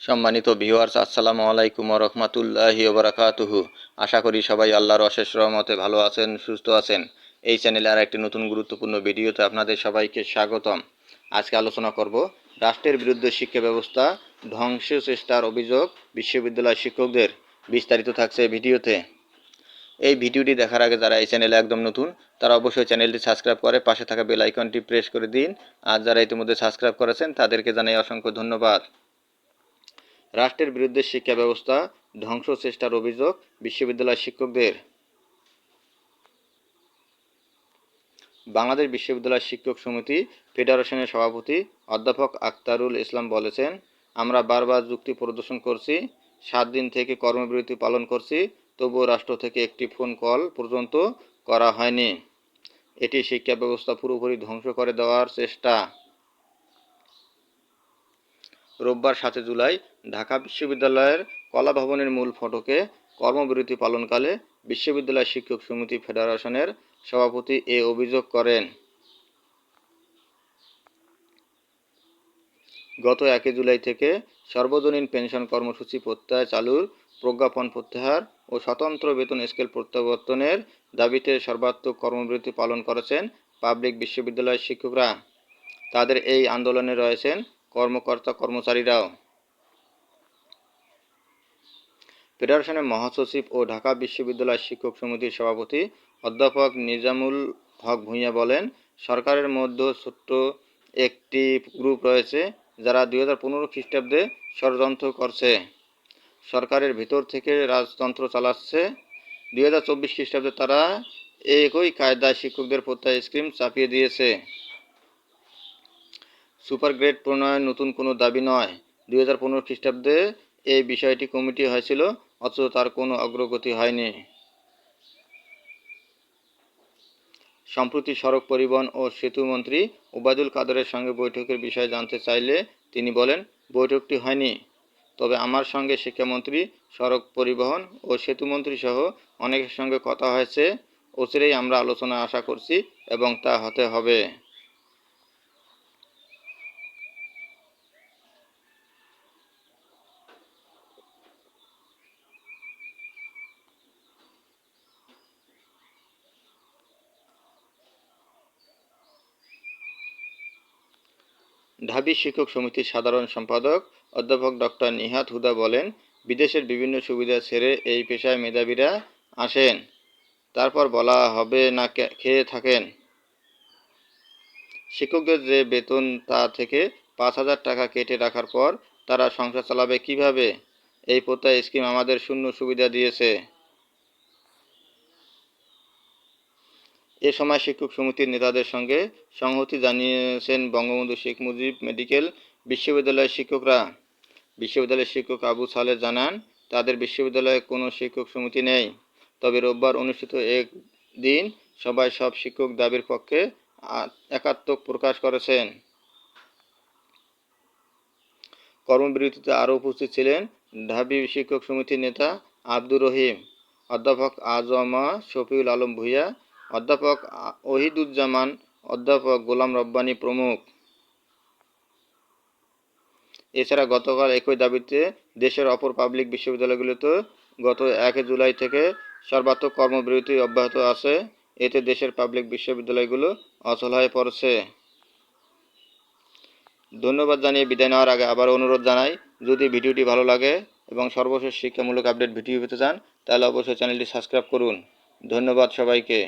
সম্মানিত ভিউয়ার্স আসসালামু আলাইকুম রহমতুল্লাহি ওবরাকাতুহু আশা করি সবাই আল্লাহর অশেষ রহমতে ভালো আছেন, সুস্থ আছেন। এই চ্যানেলে আর একটি নতুন গুরুত্বপূর্ণ ভিডিওতে আপনাদের সবাইকে স্বাগতম। আজকে আলোচনা করব রাষ্ট্রের বিরুদ্ধে শিক্ষা ব্যবস্থা ধ্বংস চেষ্টার অভিযোগ বিশ্ববিদ্যালয় শিক্ষকদের বিস্তারিত থাকছে ভিডিওতে। এই ভিডিওটি দেখার আগে যারা এই চ্যানেলে একদম নতুন, তারা অবশ্যই চ্যানেলটি সাবস্ক্রাইব করে পাশে থাকা বেল আইকনটি প্রেস করে দিন। আর যারা ইতিমধ্যে সাবস্ক্রাইব করেছেন, তাদেরকে জানাই অসংখ্য ধন্যবাদ। রাষ্ট্রের বিরুদ্ধে শিক্ষা ব্যবস্থা ধ্বংস চেষ্টার অভিযোগ বিশ্ববিদ্যালয় শিক্ষকদের। বাংলাদেশ বিশ্ববিদ্যালয় শিক্ষক সমিতি ফেডারেশনের সভাপতি অধ্যাপক আক্তারুল ইসলাম বলেছেন, আমরা বারবার যুক্তি প্রদর্শন করছি, সাত দিন থেকে কর্মবিরতি পালন করছি, তবুও রাষ্ট্র থেকে একটি ফোন কল পর্যন্ত করা হয়নি। এটি শিক্ষা ব্যবস্থা পুরোপুরি ধ্বংস করে দেওয়ার চেষ্টা। রোববার সাতে জুলাই ঢাকা বিশ্ববিদ্যালয়ের কলা ভবনের মূল ফটকে কর্মবিরতি পালনকালে বিশ্ববিদ্যালয় শিক্ষক সমিতি ফেডারেশনের সভাপতি এ অভিযোগ করেন। গত একই জুলাই থেকে সর্বজনীন পেনশন কর্মসূচি প্রত্যয় চালুর প্রজ্ঞাপন প্রত্যাহার ও স্বতন্ত্র বেতন স্কেল প্রত্যাবর্তনের দাবিতে সর্বাত্মক কর্মবিরতি পালন করেছেন পাবলিক বিশ্ববিদ্যালয়ের শিক্ষকরা। তাদের এই আন্দোলনে রয়েছেন কর্মকর্তা, কর্মচারীরাও। ফেডারেশনের মহাসচিব ও ঢাকা বিশ্ববিদ্যালয় শিক্ষক সমিতির সভাপতি অধ্যাপক নিজামুল হক ভূঁইয়া বলেন, সরকারের মধ্যে ছোট্ট একটি গ্রুপ রয়েছে যারা দুই হাজার পনেরো খ্রিস্টাব্দে ষড়যন্ত্র করছে। সরকারের ভিতর থেকে রাজতন্ত্র চালাচ্ছে। দুই হাজার চব্বিশ খ্রিস্টাব্দে তারা একই কায়দায় শিক্ষকদের প্রত্যয় স্কিম চাপিয়ে দিয়েছে। সুপার গ্রেড প্রণয়ন নতুন কোনো দাবি নয়। দুই হাজার পনেরো খ্রিস্টাব্দে এই বিষয়টি কমিটি হয়েছিল, অথচ তার কোনো অগ্রগতি হয়নি। সম্প্রতি সড়ক পরিবহন ও সেতু মন্ত্রী ওবায়দুল কাদরের সঙ্গে বৈঠকের বিষয়ে জানতে চাইলে তিনি বলেন, বৈঠকটি হয়নি। তবে আমার সঙ্গে শিক্ষামন্ত্রী, সড়ক পরিবহন ও সেতুমন্ত্রী সহ অনেকের সঙ্গে কথা হয়েছে, অচিরেই আমরা আলোচনা আশা করছি এবং তা হতে হবে। ঢাবি শিক্ষক সমিতির সাধারণ সম্পাদক অধ্যাপক ডক্টর নিহাত হুদা বলেন, বিদেশের বিভিন্ন সুবিধা ছেড়ে এই পেশায় মেধাবীরা আসেন। তারপর বলা হবে না খেয়ে থাকেন। শিক্ষকদের যে বেতন তা থেকে পাঁচ হাজার টাকা কেটে রাখার পর তারা সংসার চালাবে কীভাবে? এই প্রত্যয় স্কিম আমাদের শূন্য সুবিধা দিয়েছে। এ সময় শিক্ষক সমিতির নেতাদের সঙ্গে সংহতি জানিয়েছেন বঙ্গবন্ধু শেখ মুজিব মেডিকেল বিশ্ববিদ্যালয়ের শিক্ষকরা। বিশ্ববিদ্যালয়ের শিক্ষক আবু সালে জানান, তাদের বিশ্ববিদ্যালয়ে কোনো শিক্ষক সমিতি নেই। তবে রোববার অনুষ্ঠিত এক দিন সবাই সব শিক্ষক দাবির পক্ষে একাত্মক প্রকাশ করেছেন। কর্মবিরতিতে আরও উপস্থিত ছিলেন ঢাবি শিক্ষক সমিতির নেতা আব্দুর রহিম, অধ্যাপক আজমা শফিউল আলম ভূঁইয়া অধ্যাপক ওহিদুজ্জামান, অধ্যাপক গোলাম রব্বানী প্রমুখ। এছাড়া গতকাল একই দাবিতে দেশের অপর পাবলিক বিশ্ববিদ্যালয়গুলোতে গত এক জুলাই থেকে সর্বাত্মক কর্মবিরতি অব্যাহত আছে। এতে দেশের পাবলিক বিশ্ববিদ্যালয়গুলো অচল হয়ে পড়ছে। ধন্যবাদ জানিয়ে বিদায় নেওয়ার আগে আবার অনুরোধ জানাই, যদি ভিডিওটি ভালো লাগে এবং সর্বশেষ শিক্ষামূলক আপডেট ভিডিও পেতে চান, তাহলে অবশ্যই চ্যানেলটি সাবস্ক্রাইব করুন। ধন্যবাদ সবাইকে।